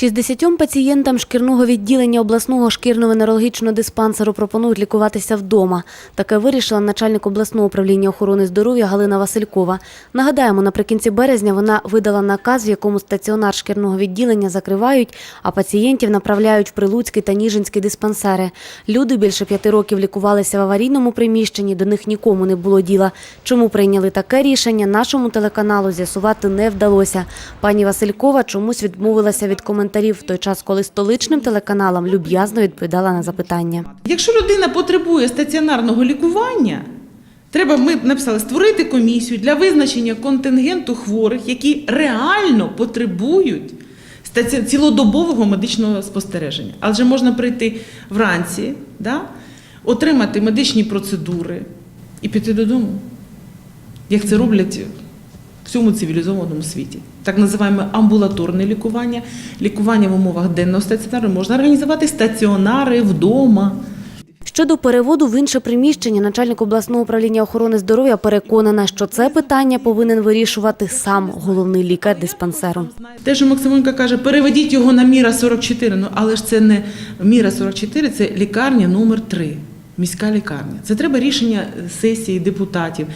60 пацієнтам шкірного відділення обласного шкірно-венерологічного диспансеру пропонують лікуватися вдома. Таке вирішила начальник обласного управління охорони здоров'я Галина Василькова. Нагадаємо, наприкінці березня вона видала наказ, в якому стаціонар шкірного відділення закривають, а пацієнтів направляють в Прилуцький та Ніжинський диспансери. Люди більше п'яти років лікувалися в аварійному приміщенні, до них нікому не було діла. Чому прийняли таке рішення, нашому телеканалу з'ясувати не вдалося. Пані Василькова чомусь відмовилася від коментарів в той час, коли столичним телеканалам люб'язно відповідала на запитання. Якщо людина потребує стаціонарного лікування, треба, ми написали, створити комісію для визначення контингенту хворих, які реально потребують цілодобового медичного спостереження. Адже можна прийти вранці, да, отримати медичні процедури і піти додому, як це роблять в цьому цивілізованому світі. Так називаємо амбулаторне лікування, лікування в умовах денного стаціонару можна організувати стаціонари вдома. Щодо переводу в інше приміщення, начальник обласного управління охорони здоров'я переконана, що це питання повинен вирішувати сам головний лікар диспансеру. Те, що Максименко каже, переведіть його на міра 44. Ну але ж це не міра 44, це лікарня номер 3 міська лікарня. Це треба рішення сесії депутатів.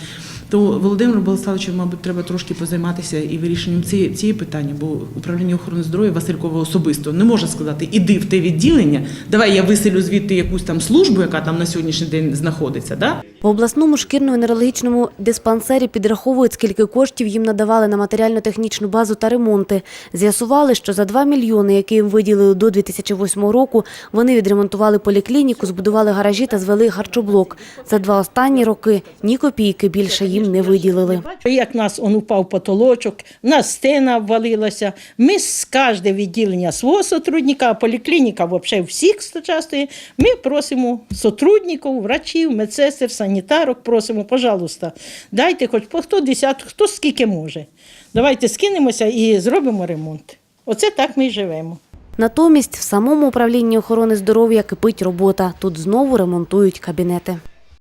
То Володимиру Болеславовичу, мабуть, треба трошки позайматися і вирішенням цієї, цієї питання, бо управління охорони здоров'я Василькова особисто не може сказати, іди в те відділення, давай я виселю звідти якусь там службу, яка там на сьогоднішній день знаходиться. Да? В обласному шкірно-венерологічному диспансері підраховують, скільки коштів їм надавали на матеріально-технічну базу та ремонти. З'ясували, що за 2 мільйони, які їм виділили до 2008 року, вони відремонтували поліклініку, збудували гаражі та звели харчоблок. За два останні роки ні копійки більше їм не виділили. Як нас он упав потолочок, нас стіна обвалилася. Ми з кожне відділення свого сотрудника, а поліклініка взагалі всіх участвує. Ми просимо сотрудників, врачів, медсестер, санітарок, просимо, пожалуйста, дайте хоч по хто десяток, хто скільки може. Давайте скинемося і зробимо ремонт. Оце так ми й живемо. Натомість в самому управлінні охорони здоров'я кипить робота. Тут знову ремонтують кабінети.